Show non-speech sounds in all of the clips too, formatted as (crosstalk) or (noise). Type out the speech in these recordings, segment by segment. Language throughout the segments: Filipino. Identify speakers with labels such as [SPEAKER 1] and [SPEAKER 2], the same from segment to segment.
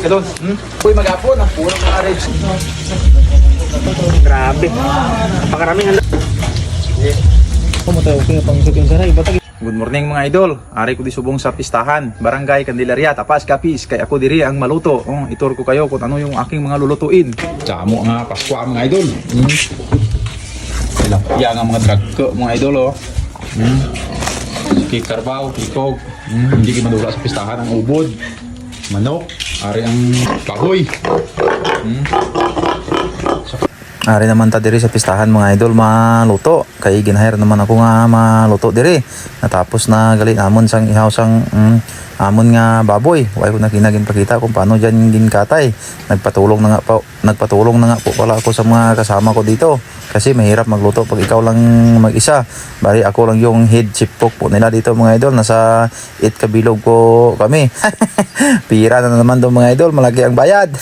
[SPEAKER 1] ka doon. Hmm? Uy, mag-apon. Ang puro mga ribs.
[SPEAKER 2] Grabe. Napakaraming handa.
[SPEAKER 3] Pumunta okay pang sa kinsaray. Batag
[SPEAKER 1] Good morning mga idol. Ari ko di subong sa pistahan, Barangay Candelaria, Tapas Kapis. Kay ako diri ang maluto. Oh, itur ko kayo kung ano yung aking mga lulutuin. Tsamo nga Pasko mga idol. Hmm. Tilapia nga mga drag ko mga idol oh. Hmm. Kikarbaw, kikog. Hmm. Hindi ki madula sa pistahan ang ubod. Manok, ari ang kahoy. Ari naman ta diri sa pistahan mga idol maluto. Kay ginahire naman ako nga maluto diri. Natapos na gali namon sang ihaw sang mm, amon nga baboy. Way ko na kinagin pakita kung paano diyan ginkatay. Nagpatulong na nga po, nagpatulong na nga po pala ako sa mga kasama ko dito. Kasi mahirap magluto pag ikaw lang mag-isa. Bari ako lang yung head chef cook po nila dito mga idol. Nasa 8 kabilog po kami. (laughs) Pira na naman doon mga idol. Malaki ang bayad. (laughs)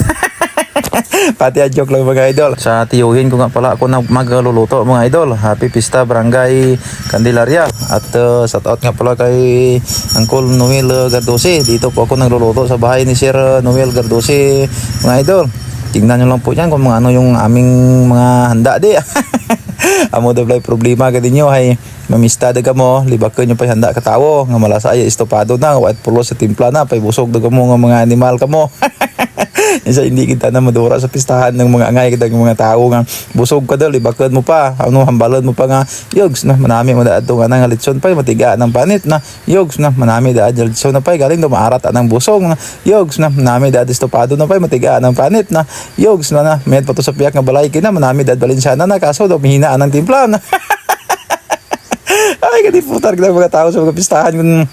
[SPEAKER 1] Pati a joke lang mga idol. Sa tiyuhin ko nga pala ako na magluluto mga idol. Happy Pista Barangay Candelaria. At uh, shout out nga pala kay Uncle Noel Gardose. Dito po ako nagluluto sa bahay ni Sir uh, Noel Gardose mga idol. Tingnan nyo lang po yan kung mga ano yung aming mga handa di. (laughs) Amo daw blay problema ka dinyo hay mamista daga mo libak ko nyo pa handa ka tawo nga malasa ay estopado na white pulo sa timpla na pay busog daga mo nga mga animal ka mo. (laughs) (laughs) Isa hindi kita na madura sa pistahan ng mga angay kita ng mga tao nga busog ka daw libakad mo pa. Ano hambalan mo pa nga. Yogs na manami mo daad nga nga litson pa matiga ng panit na. Yogs na manami daad litson na pa galing do maarat anang busog na. Yogs na manami daad estopado na pa matiga ng panit na. Yogs na na met pa to sa piyak nga balay kina manami daad balinsyana na kaso daw mihina ang timpla na. (laughs) Ay kadi putar kita mga tao sa mga pistahan kung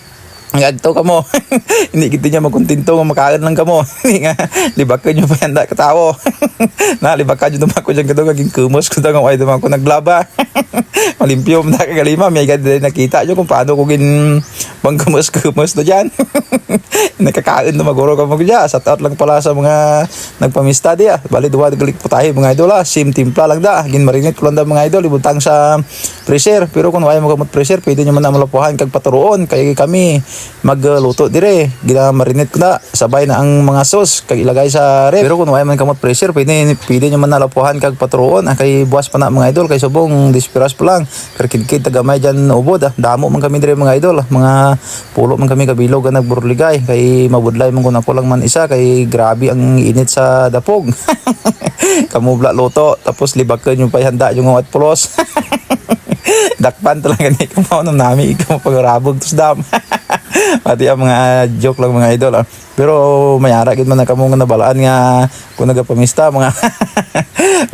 [SPEAKER 1] Ngadto ka mo. (laughs) Hindi kita niya magkontento nga makain lang ka mo. (laughs) Hindi nga, libakan nyo pa handa ka tao. (laughs) na, libakan nyo dumako dyan ka doon, kaging kumos ko doon, ay dumako naglaba. (laughs) Malimpyo na kagalima, may ganda din nakita nyo kung paano ko gin bang kumos-kumos na dyan. (laughs) Nakakain na maguro ka dyan. Sa out lang pala sa mga nagpamista di ah. Bali, duwa, galik po tayo mga idol ah. Sim timpla lang da. Gin marinate ko lang mga idol, ibutang sa pressure. Pero kung ayaw mo gamot pressure, pwede nyo man na kag paturoon. Kaya kami, magluto dire gina marinate ko na sabay na ang mga sauce kag ilagay sa ref pero kung wala man kamot pressure pwede pwede nyo man nalapuhan kag patruon ah, kay buwas pa na mga idol kay subong dispiras pa lang. Pero kidkid tagamay dyan ubod ah. damo man kami dire mga idol. Ah. mga pulo man kami kabilog nga nagburligay. Kay mabudlay man kun ako lang man isa. Kay grabe ang init sa dapog. (laughs) Kamubla luto. Tapos libakan yung payhanda yung wat pulos. (laughs) Dakpan talaga ni kumaw nang nami ikaw pagrabog tus dam. (laughs) Pati ang mga joke lang mga idol ah. pero mayara gid man na kamo nga nabalaan nga kung nagapamista mga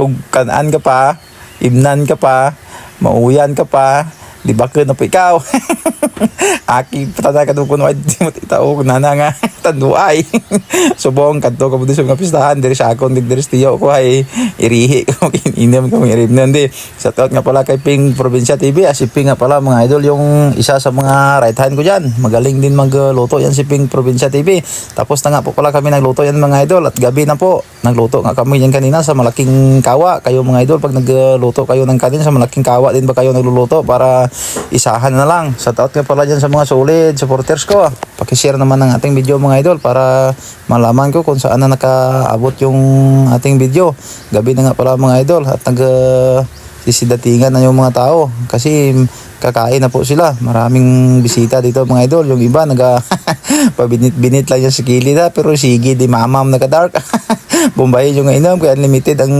[SPEAKER 1] ug kanaan ka pa imnan ka pa mauyan ka pa di ba na po ikaw? (laughs) Aki patata ka doon kuno di mo titao nana nga (laughs) tanduay. (laughs) Subong kadto ka budis nga pistahan diri sa akon dig diri stiyo ko ay irihi ko kininem ko irib nandi sa taot nga pala kay Ping Probinsya TV ah, si Ping nga pala mga idol yung isa sa mga right hand ko diyan magaling din magluto yan si Ping Probinsya TV tapos na nga po pala kami nagluto yan mga idol at gabi na po nagluto nga kami yan kanina sa malaking kawa. Kayo mga idol pag nagluto kayo ng kanin sa malaking kawa din ba kayo nagluluto para isahan na lang. Sa taot nga pala dyan sa mga solid supporters ko. Ah. pakishare naman ng ating video mga idol para malaman ko kung saan na nakaabot yung ating video. Gabi na nga pala mga idol at nag uh, sisidatingan na yung mga tao. Kasi kakain na po sila. Maraming bisita dito mga idol. Yung iba naga (laughs) pabinit-binit lang yung sa kilid ha? Pero sige di mamam naga dark (laughs) Bombay yung inom kaya unlimited ang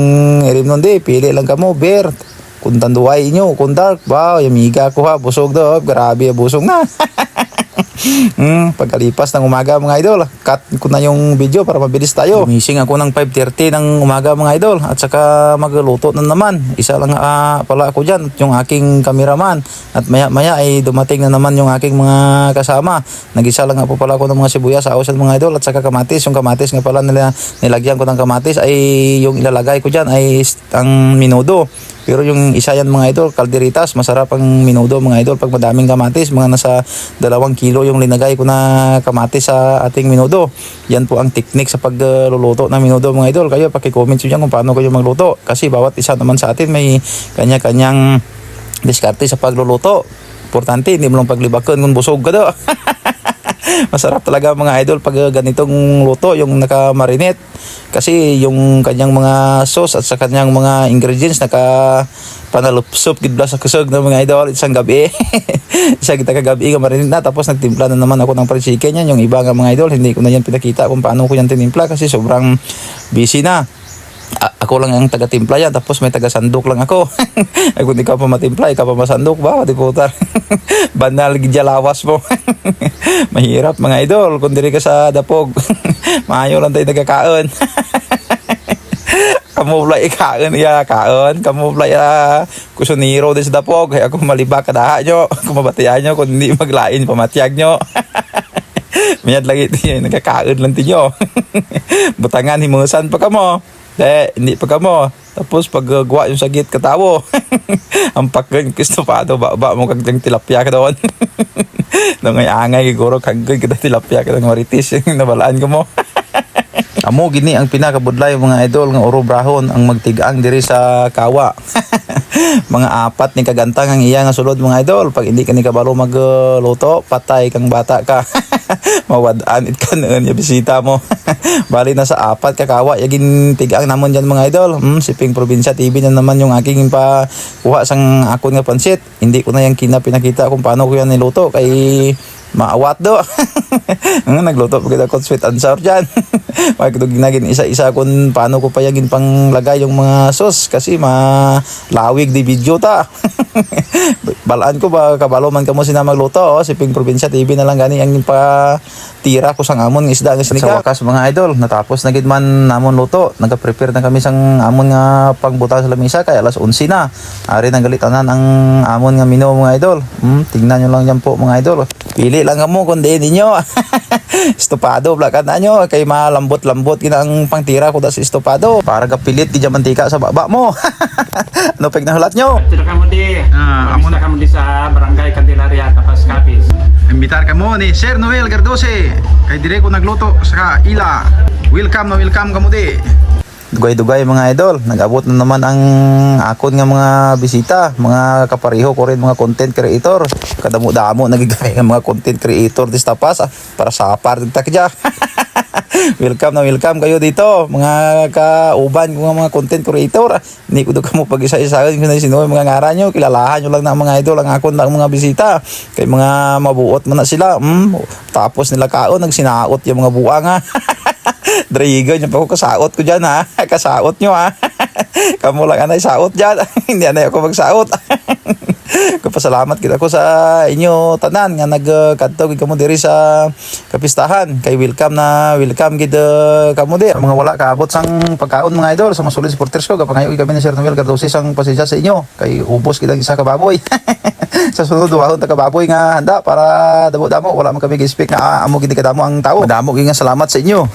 [SPEAKER 1] irim nun di. Pili lang kamo beer kung tanduay inyo kung dark wow yamiga ko ha busog do grabe busog na (laughs) Hmm, pagkalipas ng umaga mga idol, cut ko na yung video para mabilis tayo. Gumising ako ng 5.30 ng umaga mga idol at saka magluto na naman. Isa lang ah, pala ako dyan yung aking cameraman. At maya maya ay dumating na naman yung aking mga kasama. Nagisa lang po pala ako ng mga sibuyas sa ausan mga idol at saka kamatis. Yung kamatis nga pala nila, nilagyan ko ng kamatis ay yung ilalagay ko dyan ay ang minudo. Pero yung isa yan mga idol, kalderitas, masarap ang minudo mga idol pag madaming kamatis, mga nasa dalawang kilo yung linagay ko na kamatis sa ating minudo. Yan po ang technique sa pagluluto ng minudo mga idol. Kayo paki-comment nyo kung paano kayo magluto. Kasi bawat isa naman sa atin may kanya-kanyang diskarte sa pagluluto. Importante, hindi mo lang paglibakan kung busog ka daw. (laughs) (laughs) Masarap talaga mga idol pag ganitong luto, yung naka-marinate. Kasi yung kanyang mga sauce at sa kanyang mga ingredients naka panalupsop gidla sa kusog ng mga idol isang gabi. (laughs) Isa kita kagabi nga marinate na tapos nagtimpla na naman ako ng fried chicken yan. Yung iba nga mga idol, hindi ko na yan pinakita kung paano ko yan tinimpla kasi sobrang busy na. Ako lang ang taga-timpla yan tapos may taga-sandok lang ako. (laughs) Ay kung ikaw pa matimpla ikaw pa masandok ba di putar (laughs) banal gidya lawas mo. (laughs) Mahirap mga idol kung diri ka sa dapog. Maayo lang tayo nagkakaon. Kamu pala ikaon iya kaon. Kamu pala ya kusuniro sa dapog. Kaya ako maliba kadaha nyo kung mabatian nyo kung hindi maglain pamatiyag nyo. Mayad lagi tiyo, nagkakaon lang tiyo. Butangan, himusan pa ka mo. De, hindi pa ka mo. Tapos pag uh, gawa yung sagit katawo. (laughs) ang pakgan kistopado, ba, ba mo kagdang tilapia ka doon. (laughs) Nung ngay angay, siguro kagdan kita tilapia ka ng maritis. (laughs) Nabalaan ko mo. Amo gini ang pinakabudlay mga idol nga uro brahon ang magtigaang diri sa kawa. mga apat ni kagantang ang iya nga sulod mga idol. Pag hindi ka ni kabalo magluto, patay kang bata ka. Mawadaan it ka noon yung bisita mo. (laughs) Bali na sa apat kakawa yagin tigaang namon dyan mga idol. Hmm, siping probinsya TV na naman yung aking pa kuha sang akon nga pansit. Hindi ko na yung kina pinakita kung paano ko yan niluto kay maawat do. Ang (laughs) nagluto pa kita ko sweet and sour dyan. (laughs) Ko ginagin isa-isa kung paano ko payagin pang lagay yung mga sauce kasi malawig di video ta. (laughs) Balaan ko ba kabalo man kamo sina magluto oh. si Ping Probinsya TV na lang gani ang pa tira ko sang amon nga isda nga sinika. Sa wakas mga idol natapos na gid man namon luto. Nagaprepare na kami sang amon nga pangbuta sa lamisa kay alas 11 na. Ari nang galitanan ang amon nga mino mga idol. Hmm, tingnan nyo lang yan po mga idol. Pili lang kamo kung di ninyo. (laughs) estopado blakan na nyo kay malambot-lambot gina ang pangtira ko da sa estopado para kapilit di mantika sa baba mo. (laughs) ano peg na hulat nyo?
[SPEAKER 2] Sila ka mo di.
[SPEAKER 1] Ah, amo
[SPEAKER 2] Amo ka mo di sa barangay Candelaria tapas Capiz.
[SPEAKER 1] Imbitar ka mo ni Sir Noel Gardose kay dire ko nagluto sa ila. Welcome na welcome ka mo di. Dugay-dugay mga idol, nag-abot na naman ang akon nga mga bisita, mga kapareho ko rin mga content creator. Kadamo-damo nagigay nga mga content creator dis tapas ah, para sa par takja. (laughs) welcome na welcome kayo dito mga kauban ko mga content creator. Hindi ko do kamo pag isa-isahin ko na sino mga ngaran nyo, kilalahan nyo lang na mga idol ang akon na mga bisita. Kay mga mabuot mo na sila. Mm, tapos nila kaon nagsinaot yung mga buang ha. (laughs) Drago nyo pa ako kasaot ko dyan ha. (laughs) Kasaot nyo ha. (laughs) Kamu lang anay saot dyan. Hindi anay ako magsaot. Kapasalamat kita ko sa inyo tanan nga nagkadto gid kamo diri sa kapistahan. Kay welcome na welcome gid uh, kamo di mga wala kaabot sang pagkaon mga idol sa masulid supporters ko gapangayo kami ni Sir Noel Cardosi sang pasensya sa inyo. Kay ubos kita isa ka baboy. (laughs) Sa sunod duwahon ta ka baboy nga handa para damo-damo. Wala man kami gi-speak nga ah, amo gid kadamo ang tao. Madamo gid nga salamat sa inyo